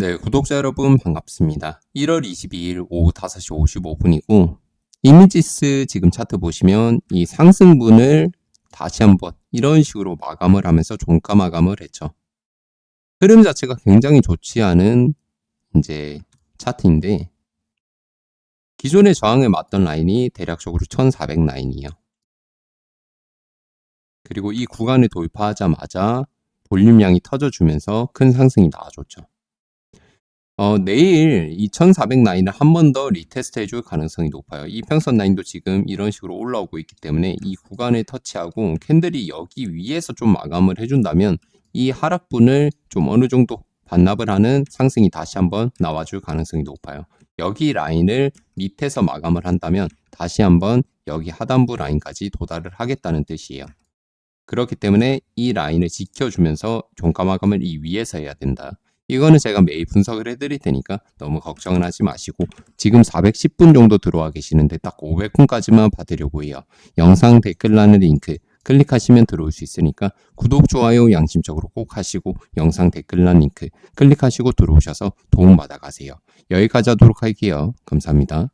네, 구독자 여러분 반갑습니다. 1월 22일 오후 5시 55분이고 이미지스 지금 차트 보시면 이 상승분을 다시 한번 이런 식으로 마감을 하면서 종가 마감을 했죠. 흐름 자체가 굉장히 좋지 않은 이제 차트인데 기존의 저항에 맞던 라인이 대략적으로 1400 라인이에요. 그리고 이 구간을 돌파하자마자 볼륨량이 터져주면서 큰 상승이 나와줬죠. 어, 내일 이1400 라인을 한 번 더 리테스트 해줄 가능성이 높아요. 이 평선 라인도 지금 이런 식으로 올라오고 있기 때문에 이 구간을 터치하고 캔들이 여기 위에서 좀 마감을 해준다면 이 하락분을 좀 어느 정도 반납을 하는 상승이 다시 한번 나와줄 가능성이 높아요. 여기 라인을 밑에서 마감을 한다면 다시 한번 여기 하단부 라인까지 도달을 하겠다는 뜻이에요. 그렇기 때문에 이 라인을 지켜주면서 종가 마감을 이 위에서 해야 된다. 이거는 제가 매일 분석을 해드릴 테니까 너무 걱정을 하지 마시고 지금 410분 정도 들어와 계시는데 딱 500분까지만 받으려고 해요. 영상 댓글란의 링크 클릭하시면 들어올 수 있으니까 구독, 좋아요 양심적으로 꼭 하시고 영상 댓글란 링크 클릭하시고 들어오셔서 도움받아 가세요. 여기까지 하도록 할게요. 감사합니다.